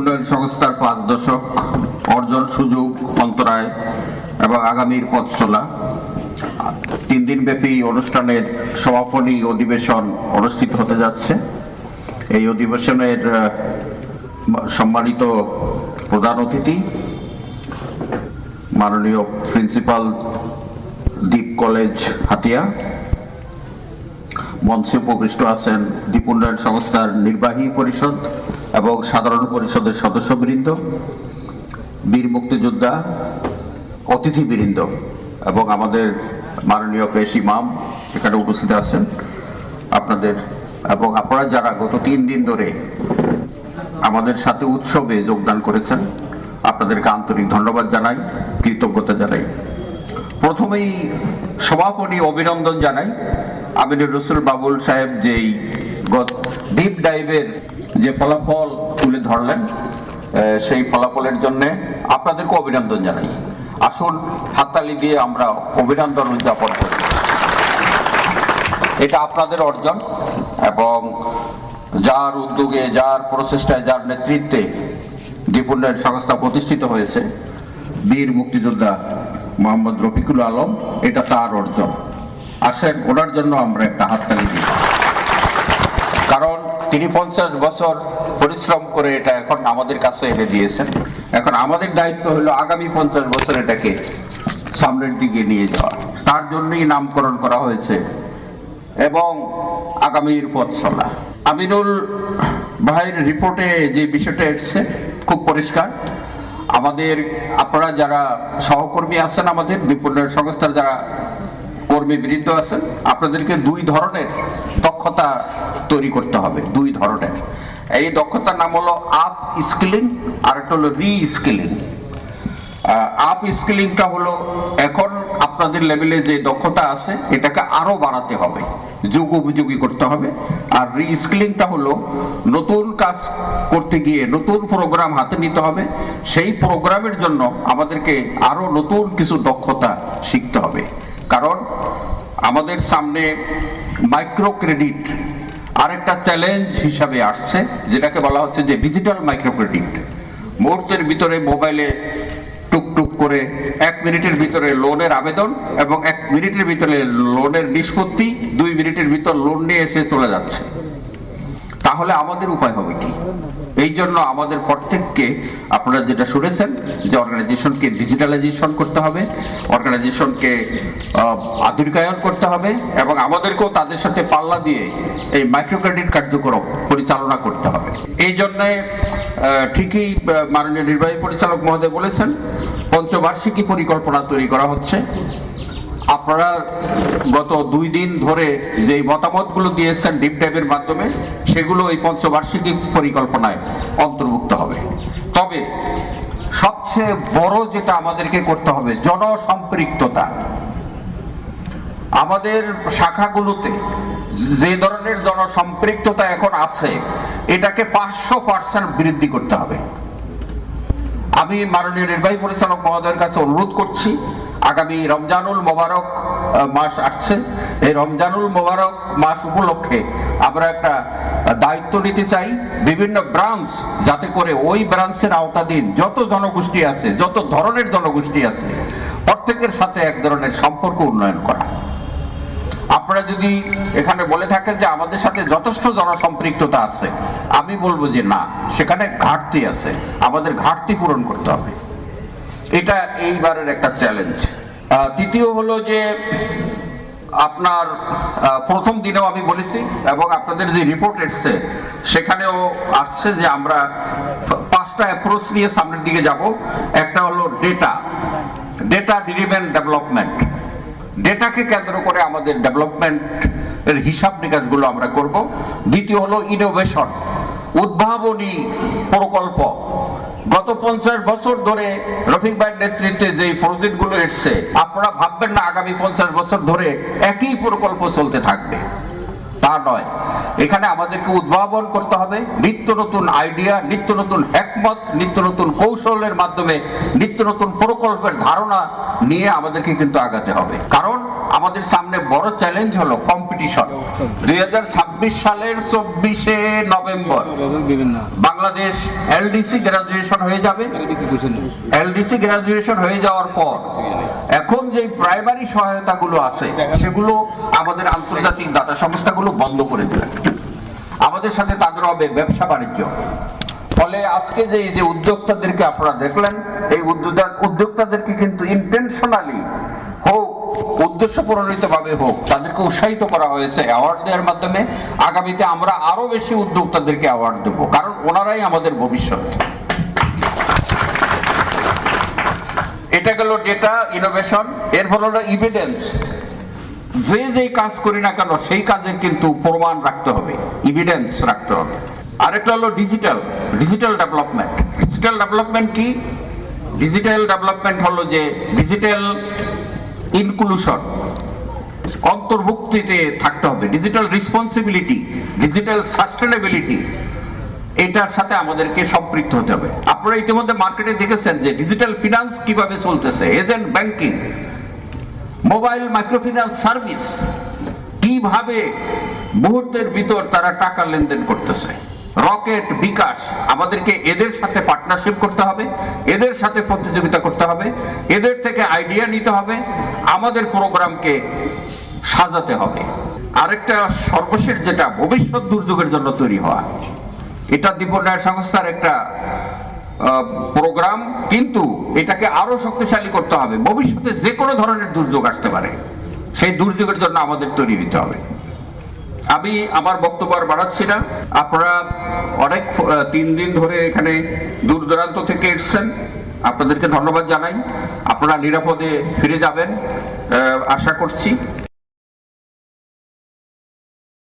উন্নয়ন সংস্থার পাঁচ দশক, অর্জন সুযোগ, অন্তরায় এবং আগামীর পথ চলা। তিন দিন ব্যাপী অনুষ্ঠানের সমাপনী অধিবেশন অনুষ্ঠিত হতে যাচ্ছে। এই অধিবেশনের সম্মানিত প্রধান অতিথি, মাননীয় প্রিন্সিপাল দ্বীপ কলেজ হাতিয়া, মঞ্চে উপবিষ্ট আছেন দ্বীপ উন্নয়ন সংস্থার নির্বাহী পরিষদ এবং সাধারণ পরিষদের সদস্যবৃন্দ, বীর মুক্তিযোদ্ধা, অতিথিবৃন্দ এবং আমাদের মাননীয় পেশ ইমাম এখানে উপস্থিত আছেন। আপনাদের এবং আপনারা যারা গত তিন দিন ধরে আমাদের সাথে উৎসবে যোগদান করেছেন, আপনাদেরকে আন্তরিক ধন্যবাদ জানাই, কৃতজ্ঞতা জানাই। প্রথমেই সমাপনী অভিনন্দন জানাই আমিনুর রসুল বাবুল সাহেব যেই গত ডিপ ডাইভের যে ফলাফল তুলে ধরলেন সেই ফলাফলের জন্য আপনাদেরকে অভিনন্দন জানাই। আসুন, হাততালি দিয়ে আমরা অভিনন্দন উদযাপন করি। এটা আপনাদের অর্জন এবং যার উদ্যোগে, যার প্রচেষ্টায়, যার নেতৃত্বে দীপুন্নয়ন সংস্থা প্রতিষ্ঠিত হয়েছে, বীর মুক্তিযোদ্ধা মোহাম্মদ রফিকুল আলম, এটা তার অর্জন। আসেন, ওনার জন্য আমরা একটা হাততালি দিই। কারণ তিনি পঞ্চাশ বছর পরিশ্রম করে এটা এখন আমাদের কাছে এনে দিয়েছেন। এখন আমাদের দায়িত্ব হলো আগামী পঞ্চাশ বছর এটাকে সামনের দিকে নিয়ে যাওয়া। তার জন্যই নামকরণ করা হয়েছে এবং আগামীর পথ চলা। আমিনুল ভাইয়ের রিপোর্টে যে বিষয়টা এসছে, খুব পরিষ্কার। আমাদের আপনারা যারা সহকর্মী আছেন আমাদের বিপণন সংস্থার যারা কর্মী বৃদ্ধ আছেন, আপনাদেরকে দুই ধরনের দক্ষতা তৈরি করতে হবে, দুই ধরনের। এই দক্ষতার নাম হলো আপ স্কিলিং আর একটা হলো রি স্কিলিং আপ স্কিলিংটা হলো এখন আপনাদের লেভেলে যে দক্ষতা আছে, এটাকে আরও বাড়াতে হবে, যুগ উপযোগী করতে হবে। আর রি স্কিলিংটা হলো নতুন কাজ করতে গিয়ে নতুন প্রোগ্রাম হাতে নিতে হবে, সেই প্রোগ্রামের জন্য আমাদেরকে আরও নতুন কিছু দক্ষতা শিখতে হবে। কারণ আমাদের সামনে মাইক্রো ক্রেডিট আরেকটা চ্যালেঞ্জ হিসাবে আসছে, যেটাকে বলা হচ্ছে যে ডিজিটাল মাইক্রো ক্রেডিট মুহূর্তের ভিতরে মোবাইলে টুকটুক করে এক মিনিটের ভিতরে লোনের আবেদন এবং এক মিনিটের ভিতরে লোনের নিষ্পত্তি, দুই মিনিটের ভিতর লোন নিয়ে এসে চলে যাচ্ছে। তাহলে আমাদের উপায় হবে কি? এই জন্য আমাদের প্রত্যেককে আপনারা যেটা শুনেছেন যে অর্গানাইজেশনকে ডিজিটালাইজেশন করতে হবে অর্গানাইজেশনকে আধুনিকায়ন করতে হবে এবং আমাদেরকেও তাদের সাথে পাল্লা দিয়ে এই মাইক্রো ক্রেডিট কার্যক্রম পরিচালনা করতে হবে। এই জন্যে ঠিকই মাননীয় নির্বাহী পরিচালক মহোদয় বলেছেন, পঞ্চবার্ষিকী পরিকল্পনা তৈরি করা হচ্ছে। আপনারা গত দুই দিন ধরে যে মতামতগুলো দিয়েছেন ডিপ ডাইভের মাধ্যমে, সেগুলো এই পঞ্চবার্ষিকী পরিকল্পনায় অন্তর্ভুক্ত হবে। তবে সবচেয়ে বড় যেটা আমাদেরকে করতে হবে, জনসম্পৃক্ততা। আমাদের শাখাগুলোতে যে ধরনের জনসম্পৃক্ততা এখন আছে, এটাকে পাঁচশো পার্সেন্ট বৃদ্ধি করতে হবে। আমি মাননীয় নির্বাহী পরিচালক মহোদয়ের কাছে অনুরোধ করছি আগামী রমজানুল মোবারক মাস আসছে। এই রমজানুল মোবারক মাস উপলক্ষে আমরা একটা দায়িত্ব নিতে চাই। বিভিন্ন ব্রাঞ্চ যাতে করে ওই ব্রাঞ্চের আওতাধীন যত জনগোষ্ঠী আছে, যত ধরনের জনগোষ্ঠী আছে, প্রত্যেকের সাথে এক ধরনের সম্পর্ক উন্নয়ন করা। আপনারা যদি এখানে বলে থাকেন যে আমাদের সাথে যথেষ্ট জনসম্পৃক্ততা আছে, আমি বলব যে না, সেখানে ঘাটতি আছে। আমাদের ঘাটতি পূরণ করতে হবে। এটা এইবারের একটা চ্যালেঞ্জ তৃতীয় হলো যে আপনার প্রথম দিনেও আমি বলেছি এবং আপনাদের যে রিপোর্ট এসছে সেখানেও আসছে যে আমরা পাঁচটা অ্যাপ্রোচ নিয়ে সামনের দিকে যাব। একটা হলো ডেটা ডেটা ড্রিভেন ডেভেলপমেন্ট ডেটাকে কেন্দ্র করে আমাদের ডেভেলপমেন্ট এর হিসাব নিকাশগুলো আমরা করব। দ্বিতীয় হলো ইনোভেশন উদ্ভাবনী প্রকল্প। গত পঞ্চাশ বছর ধরে রফিক ভাইয়ের নেতৃত্বে যে প্রজেক্টগুলো এসছে, আপনারা ভাববেন না আগামী পঞ্চাশ বছর ধরে একই প্রকল্প চলতে থাকবে। তা নয়। এখানে আমাদেরকে উদ্ভাবন করতে হবে। নিত্য নতুন আইডিয়া, নিত্য নতুন একমত, নিত্য নতুন কৌশলের মাধ্যমে নিত্য নতুন প্রকল্পের ধারণা নিয়ে আমাদেরকে কিন্তু আগাতে হবে। কারণ আমাদের সামনে বড় চ্যালেঞ্জ হলো কম্পিটিশন দুই সালের চব্বিশে নভেম্বর। বাংলাদেশ এলডিসি গ্রাজুয়েশন হয়ে যাবে। এলডিসি গ্রাজুয়েশন হয়ে যাওয়ার পর এখন যে প্রাইমারি সহায়তাগুলো আছে সেগুলো আমাদের আন্তর্জাতিক দাতা সংস্থাগুলো বন্ধ করে দিলেন আমাদের সাথে তাদের হবে ব্যবসা বাণিজ্য। ফলে আজকে যে এই যে উদ্যোক্তাদেরকে আপনারা দেখলেন এই উদ্যোক্তা উদ্যোক্তাদেরকে কিন্তু ইন্টেনশনালি উদ্দেশ্য প্রণোদিত ভাবে হোক, তাদেরকে উৎসাহিত করা হয়েছে অ্যাওয়ার্ড দেওয়ার মাধ্যমে। আগামীতে আমরা আরও বেশি উদ্যোক্তাদেরকে অ্যাওয়ার্ড দেবো, কারণ ওনারাই আমাদের ভবিষ্যৎ। এটা গেল ডেটা ইনোভেশন এরপর হলো ইভিডেন্স যে যে কাজ করি না কেন, সেই কাজের কিন্তু প্রমাণ রাখতে হবে ইভিডেন্স রাখতে হবে। আরেকটা হলো digital digital development digital development কি? ডিজিটাল ডেভেলপমেন্ট হলো যে ডিজিটাল ইনক্লুশন অন্তর্ভুক্তিতে থাকতে হবে ডিজিটাল রেসপন্সিবিলিটি ডিজিটাল সাস্টেনেবিলিটি এটার সাথে আমাদেরকে সম্পৃক্ত হতে হবে। আপনারা ইতিমধ্যে মার্কেটে দেখেছেন যে ডিজিটাল ফিনান্স কীভাবে চলতেছে agent banking mobile microfinance service কীভাবে মুহূর্তের ভিতর তারা টাকা লেনদেন করতেছে। রকেট বিকাশ, আমাদেরকে এদের সাথে পার্টনারশিপ করতে হবে, এদের সাথে প্রতিযোগিতা করতে হবে, এদের আইডিয়া নিতে হবে, আমাদের প্রোগ্রামকে সাজাতে হবে। আরেকটা সর্বশেষ যেটা, ভবিষ্যৎ দুর্যোগের জন্য তৈরি হওয়া। এটা দীপন্যায় সংস্থার একটা প্রোগ্রাম, কিন্তু এটাকে আরও শক্তিশালী করতে হবে। ভবিষ্যতে যে কোনো ধরনের দুর্যোগ আসতে পারে, সেই দুর্যোগের জন্য আমাদের তৈরি হতে হবে। আমি আমার বক্তব্য আর বাড়াচ্ছি না। আপনারা অনেক তিন দিন ধরে এখানে দূর দূরান্ত থেকে এসছেন। আপনাদেরকে ধন্যবাদ জানাই। আপনারা নিরাপদে ফিরে যাবেন। আশা করছি